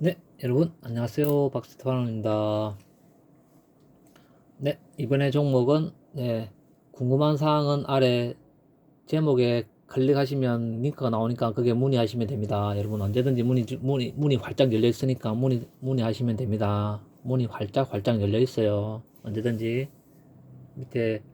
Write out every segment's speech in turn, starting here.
네, 여러분 안녕하세요. 박스터반입니다. 네, 이번에 종목은 네, 궁금한 사항은 아래 제목에 클릭하시면 링크가 나오니까 그게 문의하시면 됩니다. 여러분 언제든지 문의 문의 문의 활짝 열려 있으니까 문의 문의하시면 됩니다. 문의 활짝 활짝 열려 있어요. 언제든지 밑에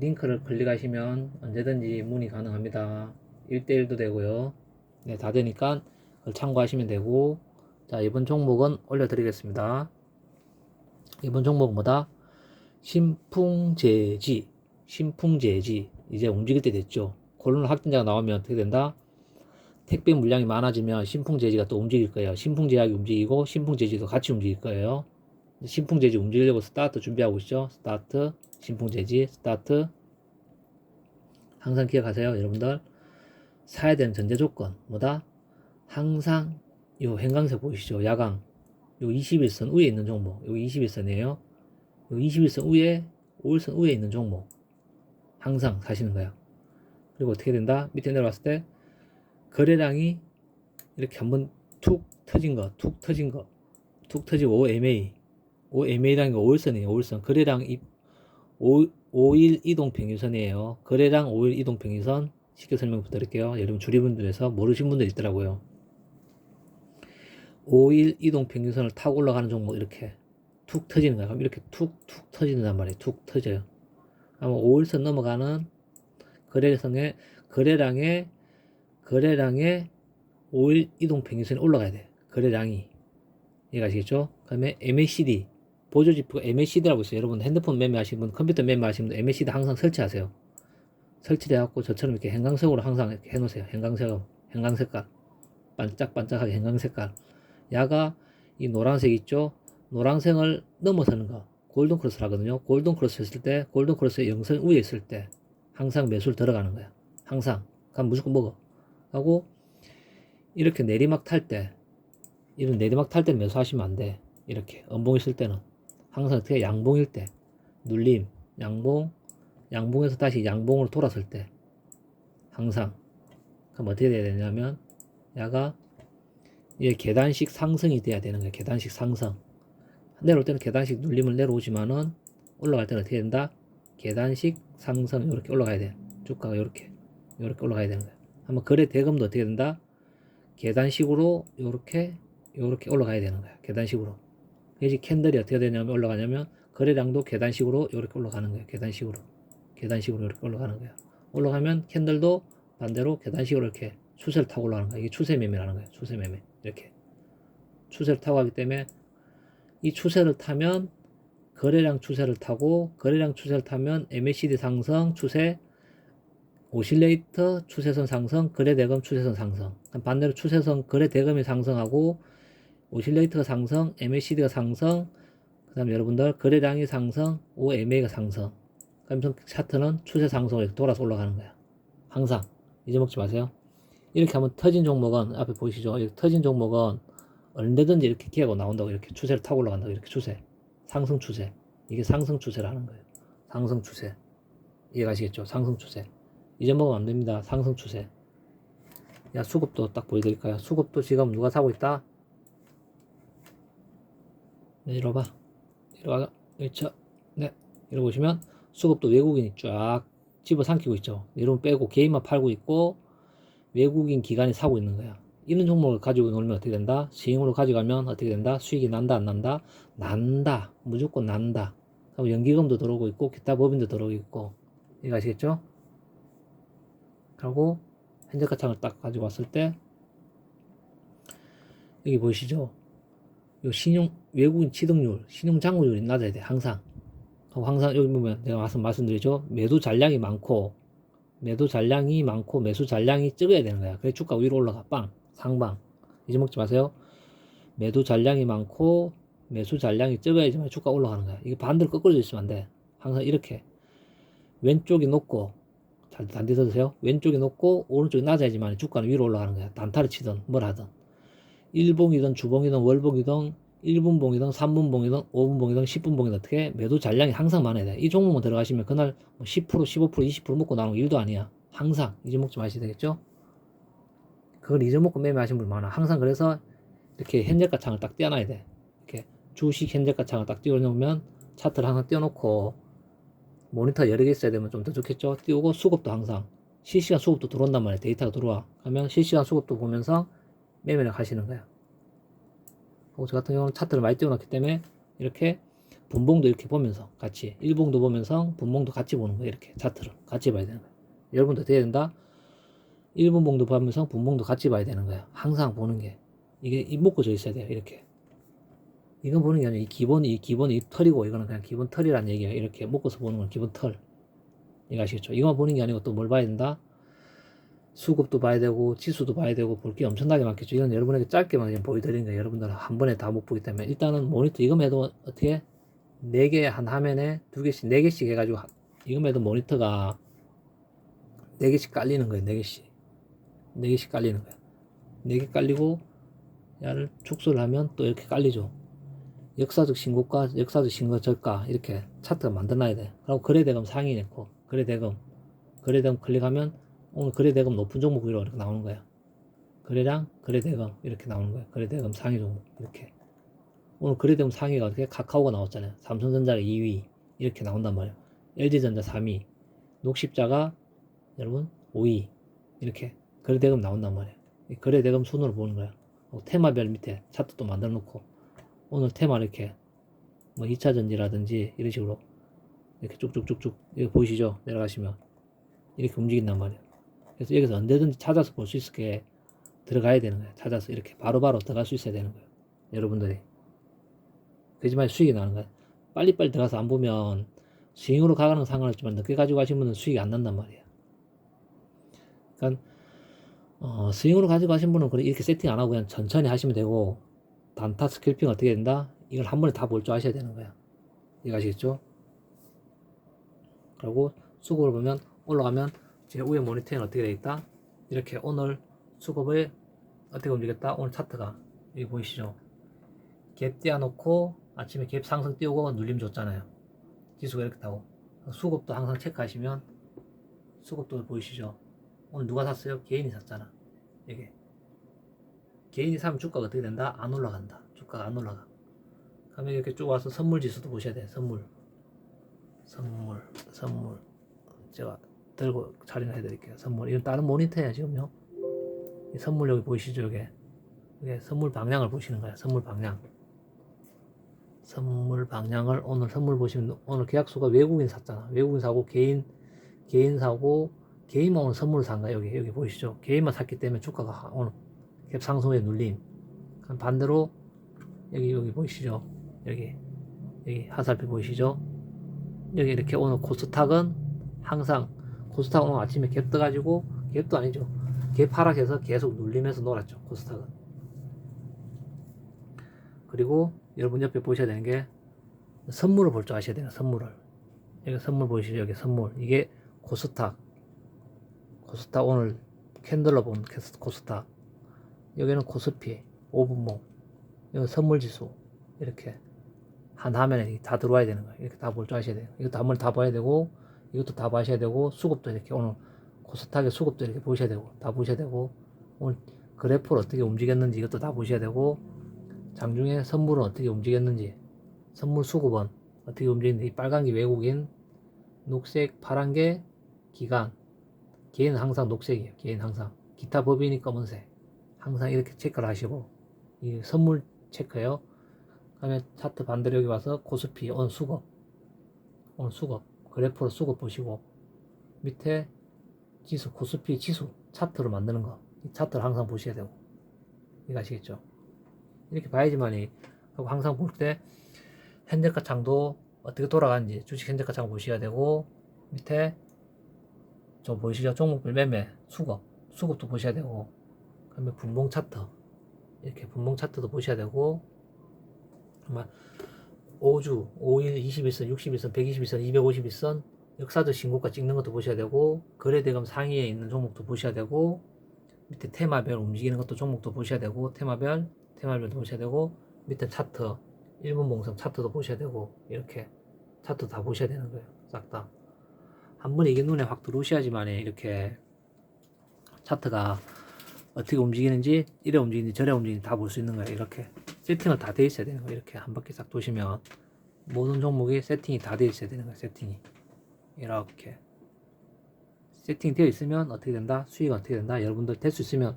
링크를 클릭하시면 언제든지 문의 가능합니다. 1대1도 되고요. 네, 다 되니까 그걸 참고하시면 되고 자, 이번 종목은 올려드리겠습니다. 이번 종목은 뭐다? 신풍제지. 신풍제지. 이제 움직일 때 됐죠. 코로나 확진자가 나오면 어떻게 된다? 택배 물량이 많아지면 신풍제지가 또 움직일 거예요. 신풍제약이 움직이고 신풍제지도 같이 움직일 거예요. 신풍제지 움직이려고 스타트 준비하고 있죠. 스타트. 신풍제지. 스타트. 항상 기억하세요. 여러분들. 사야 되는 전제 조건. 뭐다? 항상 요 행강색 보이시죠? 야강. 요 21선 위에 있는 종목. 요 21선이에요. 요 21선 위에, 5일선 위에 있는 종목. 항상 사시는 거야. 그리고 어떻게 된다? 밑에 내려왔을 때, 거래량이 이렇게 한번 툭 터진 거, 툭 터진 거, 툭 터지고 5MA. 5MA라는 게 5일선이에요. 5일선. 거래량 5, 5일 이동 평균선이에요. 거래량 5일 이동 평균선. 쉽게 설명 부탁드릴게요. 여러분 주리분들에서 모르신 분들 있더라고요. 5일 이동 평균선을 타고 올라가는 종목 이렇게 툭 터지는 거야. 그럼 이렇게 툭 툭 터지는단 말이에요. 툭 터져요. 아마 5일선 넘어가는 거래량의 거래량의 거래량의 5일 이동 평균선이 올라가야 돼. 거래량이 이해가시겠죠? 그다음에 MACD 보조지표가 MACD라고 있어요. 여러분 핸드폰 매매하시는 분, 컴퓨터 매매하시는 분 MACD 항상 설치하세요. 설치돼 갖고 저처럼 이렇게 형광색으로 항상 이렇게 해놓으세요. 형광색으로 형광색깔 반짝반짝하게 형광색깔 야가 이 노란색 있죠? 노란색을 넘어서는 거. 골든 크로스 하거든요. 골든 크로스 했을 때, 골든 크로스의 영선 위에 있을 때, 항상 매수를 들어가는 거야. 항상. 그럼 무조건 먹어. 하고, 이렇게 내리막 탈 때, 이런 내리막 탈때 매수하시면 안 돼. 이렇게. 음봉 있을 때는. 항상 어떻게 양봉일 때, 눌림, 양봉, 양봉에서 다시 양봉으로 돌았을 때, 항상. 그럼 어떻게 돼야 되냐면, 야가 이게 계단식 상승이 돼야 되는 거예요. 계단식 상승. 내려올 때는 계단식 눌림을 내려오지만은 올라갈 때는 어떻게 된다? 계단식 상승 이렇게 올라가야 돼. 주가가 이렇게 이렇게 올라가야 되는 거예요. 한번 거래 대금도 어떻게 된다? 계단식으로 이렇게 이렇게 올라가야 되는 거야. 계단식으로. 그래서 캔들이 어떻게 되냐면 올라가냐면 거래량도 계단식으로 이렇게 올라가는 거예요. 계단식으로. 계단식으로 이렇게 올라가는 거예요. 올라가면 캔들도 반대로 계단식으로 이렇게 추세를 타고 올라가는 거예요. 이게 추세 매매라는 거예요. 추세 매매. 이렇게. 추세를 타고 가기 때문에 이 추세를 타면 거래량 추세를 타고 거래량 추세를 타면 MACD 상승 추세 오실레이터 추세선 상승 거래 대금 추세선 상승. 반대로 추세선 거래 대금이 상승하고 오실레이터가 상승 MACD가 상승 그 다음에 여러분들 거래량이 상승 OMA가 상승. 그러면서 차트는 추세 상승으로 돌아서 올라가는 거야. 항상 잊어먹지 마세요 이렇게 하면 터진 종목은 앞에 보이시죠? 이렇게 터진 종목은 언제든지 이렇게 기회가 나온다고 이렇게 추세를 타고 올라간다고 이렇게 추세. 상승 추세. 이게 상승 추세라는 거예요. 상승 추세. 이해가시겠죠? 상승 추세. 잊어먹으면 안 됩니다. 상승 추세. 야 수급도 딱 보여드릴까요? 수급도 지금 누가 사고 있다? 네 이리 와봐. 이리 와가 그렇죠 네. 이리 보시면 수급도 외국인이 쫙 집어삼키고 있죠. 이런 빼고 개인만 팔고 있고 외국인 기관이 사고 있는 거야 이런 종목을 가지고 놀면 어떻게 된다? 시행으로 가져가면 어떻게 된다? 수익이 난다, 안 난다? 난다. 무조건 난다. 그럼 연기금도 들어오고 있고, 기타 법인도 들어오고 있고, 이거 아시겠죠? 그리고, 현재 가창을 딱 가지고 왔을 때, 여기 보이시죠? 요 신용, 외국인 취득률, 신용 잔고율이 낮아야 돼, 항상. 항상 여기 보면 내가 말씀, 말씀드리죠? 매도 잔량이 많고, 매도 잔량이 많고, 매수 잔량이 적어야 되는 거야. 그래 주가 위로 올라가, 빵. 상방 잊어먹지 마세요. 매도 잔량이 많고 매수 잔량이 적어야지만 주가 올라가는 거야. 이게 반대로 꺾어져 있으면 안 돼. 항상 이렇게 왼쪽이 높고 잘 단디 들으세요. 왼쪽이 높고 오른쪽이 낮아야지만 주가는 위로 올라가는 거야. 단타를 치든 뭘 하든 1봉이든 주봉이든 월봉이든 1분 봉이든 3분 봉이든 5분 봉이든 10분 봉이든 어떻게 매도 잔량이 항상 많아야 돼. 이 종목만 들어가시면 그날 10% 15% 20% 먹고 나오는 일도 아니야. 항상 잊어먹지 마셔야 되겠죠? 그걸 잊어먹고 매매하신 분 많아. 항상 그래서 이렇게 현재가 창을 딱 띄워놔야 돼. 이렇게 주식 현재가 창을 딱 띄워놓으면 차트를 항상 띄워놓고 모니터 여러 개 있어야 되면 좀 더 좋겠죠. 띄우고 수급도 항상 실시간 수급도 들어온단 말이에요. 데이터가 들어와. 그러면 실시간 수급도 보면서 매매를 하시는 거야. 저 같은 경우는 차트를 많이 띄워놨기 때문에 이렇게 분봉도 이렇게 보면서 같이 일봉도 보면서 분봉도 같이 보는 거예요. 이렇게 차트를 같이 봐야 되는 거예요. 여러분도 돼야 된다. 일분봉도 보면서 분봉도 같이 봐야 되는 거예요. 항상 보는 게 이게 입 묶어져 있어야 돼요. 이렇게 이건 보는 게 아니라 이 기본이 이 기본이 이 털이고 이거는 그냥 기본 털이란 얘기예요. 이렇게 묶어서 보는 건 기본 털. 이거 아시겠죠? 이거만 보는 게 아니고 또 뭘 봐야 된다? 수급도 봐야 되고 지수도 봐야 되고 볼 게 엄청나게 많겠죠. 이건 여러분에게 짧게만 그냥 보여드리는 거예요. 여러분들은 한 번에 다 못 보기 때문에 일단은 모니터 해도 어떻게 네 개 한 화면에 두 개씩 네 개씩 해가지고 해도 모니터가 네 개씩 깔리는 거예요. 네 개씩 네 개씩 깔리는 거예요. 네개 깔리고 야를 축소를 하면 또 이렇게 깔리죠. 역사적 신고가, 역사적 신고 저가 이렇게 차트가 만들어놔야 돼. 그리고 거래대금 상위 넣고 거래대금, 거래대금 클릭하면 오늘 거래 대금 높은 종목 위로 이렇게 나오는 거야. 거래량, 거래 대금 이렇게 나오는 거야. 거래 대금 상위 종목 이렇게. 오늘 거래 대금 상위가 어떻게 카카오가 나왔잖아요. 삼성전자가 2위 이렇게 나온단 말이에요. LG전자 3위, 녹십자가 여러분 5위 이렇게 거래 대금 나온단 말이에요. 이 거래 대금 순으로 보는 거야. 어, 테마별 밑에 차트도 만들어 놓고 오늘 테마 이렇게 뭐 2차 전지라든지 이런 식으로 이렇게 쭉쭉쭉쭉 이거 보이시죠? 내려가시면 이렇게 움직인단 말이에요. 그래서 여기서 언제든지 찾아서 볼 수 있게 들어가야 되는 거예요. 찾아서 이렇게 바로 바로 들어갈 수 있어야 되는 거예요. 여러분들이. 그지만 수익이 나는 거예요. 빨리빨리 들어가서 안 보면 스윙으로 가가는 상관없지만 늦게 가지고 가신 분은 수익이 안 난단 말이에요. 그러니까 어, 스윙으로 가지고 가신 분은 그래 이렇게 세팅 안 하고 그냥 천천히 하시면 되고 단타 스킬핑 어떻게 된다? 이걸 한 번에 다 볼 줄 아셔야 되는 거야. 이거 아시겠죠? 그리고 수급을 보면 올라가면 제 위에 모니터링 어떻게 되어 있다? 이렇게 오늘 수급을 어떻게 움직였다? 오늘 차트가 여기 보이시죠? 갭 띄워놓고 아침에 갭 상승 띄우고 눌림 줬잖아요. 지수가 이렇게 타고 수급도 항상 체크하시면 수급도 보이시죠? 오늘 누가 샀어요? 개인이 샀잖아. 이게 개인이 사면 주가가 어떻게 된다? 안 올라간다. 주가가 안 올라가. 그러면 이렇게 쭉 와서 선물 지수도 보셔야 돼. 선물. 선물, 선물. 제가 들고 촬영해 드릴게요. 선물. 이건 다른 모니터야, 지금요. 이 선물 여기 보이시죠? 이게. 이게 선물 방향을 보시는 거야. 선물 방향. 선물 방향을 오늘 선물 보시면 오늘 계약수가 외국인 샀잖아. 외국인 사고 개인, 개인 사고 개인만 오늘 선물 산 거야. 여기, 여기 보이시죠? 개인만 샀기 때문에 주가가 오늘 갭 상승에 눌림. 그럼 반대로 여기 여기 보이시죠? 여기 여기 하살표 보이시죠? 여기 이렇게 오늘 코스닥은 항상 코스닥 오늘 아침에 갭 떠가지고 갭도 아니죠. 갭 하락해서 계속 눌리면서 놀았죠. 코스닥은. 그리고 여러분 옆에 보셔야 되는 게 선물을 볼 줄 아셔야 돼요. 선물을. 여기 선물 보이시죠? 여기 선물. 이게 코스닥. 코스닥 오늘 캔들로 본 코스닥. 여기는 코스피, 5분봉, 여기 선물 지수 이렇게 한 화면에 다 들어와야 되는 거예요. 이렇게 다 볼 줄 아셔야 돼요. 이것도 한번 다 봐야 되고 이것도 다 봐셔야 되고 수급도 이렇게 오늘 코스닥의 수급도 이렇게 보셔야 되고 다 보셔야 되고 오늘 그래프를 어떻게 움직였는지 이것도 다 보셔야 되고 장중에 선물은 어떻게 움직였는지 선물 수급은 어떻게 움직였는지 이 빨간 게 외국인 녹색 파란 게 기간 개인은 항상 녹색이에요. 개인 항상 기타 법인이 검은색 항상 이렇게 체크를 하시고 이 선물 체크요. 그다음에 차트 반대로 여기 와서 코스피 오늘 수급 오늘 수급 그래프로 수급 보시고 밑에 지수 코스피 지수 차트로 만드는 거이 차트를 항상 보셔야 되고 이거 아시겠죠? 이렇게 봐야지만이 하고 항상 볼 때 현재가 장도 어떻게 돌아가는지 주식 현재가 장 보셔야 되고 밑에 저 보이시죠? 종목별 매매 수급 수급도 보셔야 되고 그다음에 분봉 차트 이렇게 분봉 차트도 보셔야 되고 정말 5주, 5일, 21선, 61선, 121선, 251선 역사적 신고가 찍는 것도 보셔야 되고 거래대금 상위에 있는 종목도 보셔야 되고 밑에 테마별 움직이는 것도 종목도 보셔야 되고 테마별, 테마별도 보셔야 되고 밑에 차트, 1분 봉상 차트도 보셔야 되고 이렇게 차트 다 보셔야 되는 거예요. 싹 다. 한 번에 이게 눈에 확 들어오셔야지만 이렇게 차트가 어떻게 움직이는지 이래 움직이는지 저래 움직이는지 다 볼 수 있는 거예요. 이렇게 세팅을 다 돼 있어야 되는 거예요. 이렇게 한 바퀴 싹 도시면 모든 종목이 세팅이 다 돼 있어야 되는 거예요. 세팅이. 이렇게. 세팅이 되어 있으면 어떻게 된다? 수익 어떻게 된다? 여러분들 될 수 있으면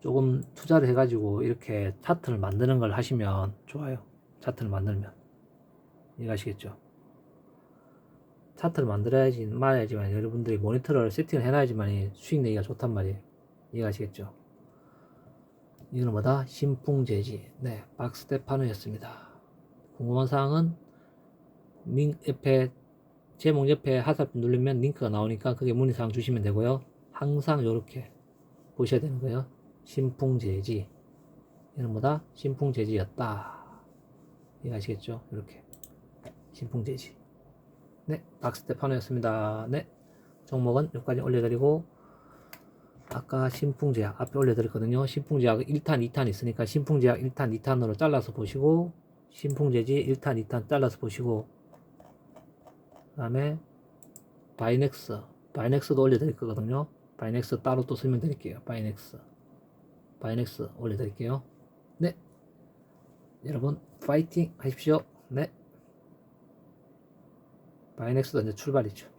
조금 투자를 해 가지고 이렇게 차트를 만드는 걸 하시면 좋아요. 차트를 만들면. 이해가시겠죠? 차트를 만들어야지 말아야지만 여러분들이 모니터를 세팅을 해놔야지만 수익 내기가 좋단 말이에요 이해가시겠죠? 이거는 뭐다? 신풍제지. 네 박스테파노였습니다. 궁금한 사항은 링 옆에 제목 옆에 하살표 누르면 링크가 나오니까 그게 문의사항 주시면 되고요. 항상 이렇게 보셔야 되는 거예요. 신풍제지. 이는 뭐다? 신풍제지였다. 이해가시겠죠? 이렇게. 신풍제지. 네 박스테파노였습니다. 네 종목은 여기까지 올려드리고 아까 신풍제약 앞에 올려드렸거든요. 신풍제약 1탄 2탄 있으니까 신풍제약 1탄 2탄으로 잘라서 보시고 신풍제지 1탄 2탄 잘라서 보시고 그 다음에 바이넥스 바이넥스도 올려드릴 거거든요. 바이넥스 따로 또 설명드릴게요. 바이넥스 바이넥스 올려드릴게요. 네. 여러분 파이팅 하십시오. 네. 바이넥스도 이제 출발이죠